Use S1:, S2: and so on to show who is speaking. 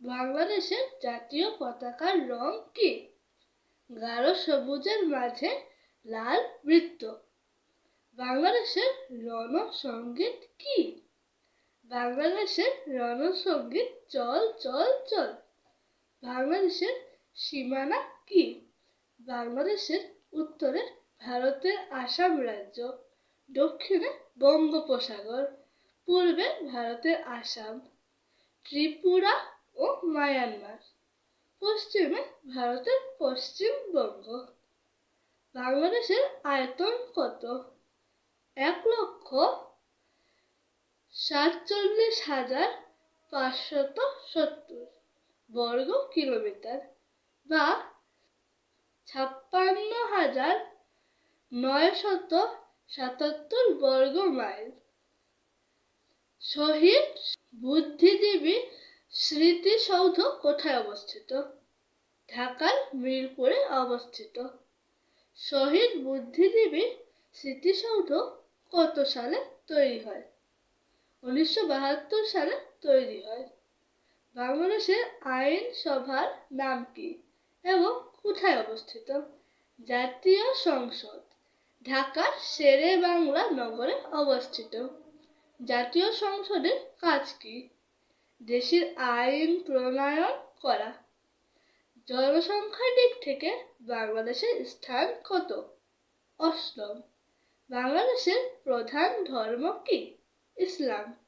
S1: বাংলাদেশের জাতীয় পতাকার রং কি? গাঢ় সবুজের মাঝে লাল বৃত্ত। বাংলাদেশের রণসঙ্গীত কি? বাংলাদেশের রণসঙ্গীত চল চল চল। বাংলাদেশের সীমানা কি? বাংলাদেশের উত্তরে ভারতের আসাম রাজ্য, দক্ষিণে বঙ্গোপসাগর, পূর্বে ভারতের আসাম, ত্রিপুরা ও মায়ানমার। পশ্চিমে ভারতের পশ্চিমবঙ্গ বাংলাদেশের আয়তন কত? এক লক্ষ সাতচল্লিশ হাজার পাঁচশত সত্তর বর্গ কিলোমিটার বা ছাপ্পান্ন হাজার নয়শত সাতাত্তর বর্গ মাইল। শহীদ বুদ্ধিজীবী স্মৃতিসৌধ কোথায় অবস্থিত? ঢাকার মিরপুরে অবস্থিত। শহীদ বুদ্ধিজীবী স্মৃতিসৌধ কত সালে তৈরি হয়? উনিশশো বাহাত্তর সালে তৈরি হয়। বাংলাদেশের আইনসভার নাম কি এবং কোথায় অবস্থিত? জাতীয় সংসদ ঢাকার শেরে বাংলা নগরে অবস্থিত। জাতীয় সংসদের কাজ কি? দেশের আইন প্রণয়ন করা। জনসংখ্যার দিক থেকে বাংলাদেশের স্থান কত? অষ্টম। বাংলাদেশের প্রধান ধর্ম কি? ইসলাম।